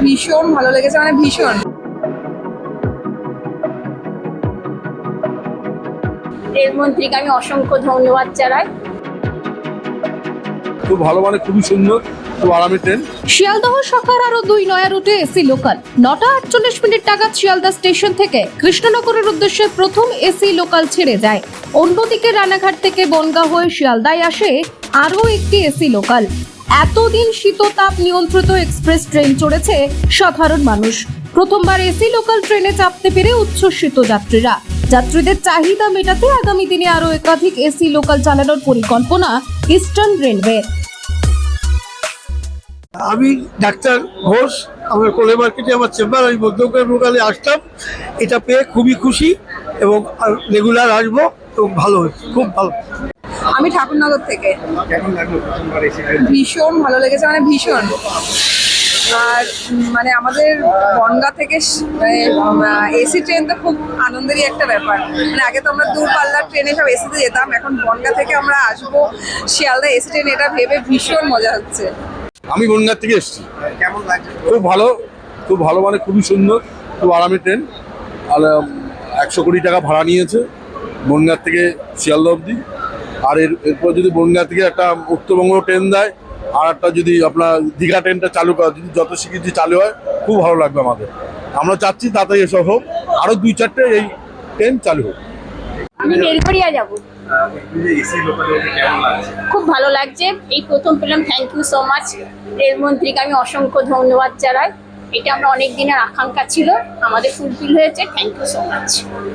ভীষণ ভালো লেগেছে মানে ভীষণ। রেলমন্ত্রীকে আমি অসংখ্য ধন্যবাদ জানাই। খুব ভালো মানে খুবই সুন্দর খুব ট্রেন। শিয়ালদহ শাখার আরও দুই নয়া রুটে এসি লোকাল। নটা আটচল্লিশ মিনিট নাগাদ শিয়ালদা স্টেশন থেকে কৃষ্ণনগরের উদ্দেশ্যে প্রথম এসি লোকাল ছেড়ে যায়। অন্যদিকে রানাঘাট থেকে বনগা হয়ে শিয়ালদায় আসে আরও একটি এসি লোকাল। এতদিন শীততাপ নিয়ন্ত্রিত এক্সপ্রেস ট্রেন চড়েছে সাধারণ মানুষ। প্রথমবার এসি লোকাল ট্রেনে চাপতে পেরে উচ্ছ্বসিত যাত্রীরা। যাত্রীদের চাহিদা মেটাতে আগামী দিনে আরও একাধিক এসি লোকাল চালানোর পরিকল্পনা ইস্টার্ন রেলওয়ে আমি ডাক্তার ঘোষ, আমার কোলে মার্কেটে আমার চেম্বার, আমি মধ্যগ্রাম লোকালে আসলাম। এটা পেয়ে খুবই খুশি এবং রেগুলার আসব এবং ভালো হয়েছে, খুব ভালো। আমি ঠাকুরনগর থেকে। ভীষণ ভালো লেগেছে মানে ভীষণ। আর মানে আমাদের বনগা থেকে মানে এসি ট্রেন তো খুব আনন্দেরই একটা ব্যাপার। মানে আগে তো আমরা দূরপাল্লার ট্রেনে সব এসিতে যেতাম এখন বনগা থেকে আমরা আসব শিয়ালদা এসি ট্রেন এটা ভেবে ভীষণ মজা হচ্ছে। আমি বনগাঁ থেকে এসেছি। কেমন খুব ভালো খুব ভালো মানে খুবই সুন্দর খুব আরামের ট্রেন। আর একশো কোটি টাকা ভাড়া নিয়েছে বনগাঁ থেকে শিয়ালদা অবধি। আর এর এরপর যদি বনগাঁ থেকে একটা উত্তরবঙ্গ ট্রেন দেয়, আর একটা যদি আপনার দীঘা ট্রেনটা চালু করা, যদি যত শিগগির চালু হয়, খুব ভালো লাগবে আমাদের। আমরা চাচ্ছি তাড়াতাড়ি এসব হোক আরও দুই চারটে এই ট্রেন চালু হোক। আমি যাব। খুব ভালো লাগছে। এই প্রথম পেলাম থ্যাংক ইউ সো মাচ রেলমন্ত্রীকে আমি অসংখ্য ধন্যবাদ জানাই। এটা আমরা অনেক দিনের আকাঙ্ক্ষা ছিল। আমাদের ফুলফিল হয়েছে। Thank you so much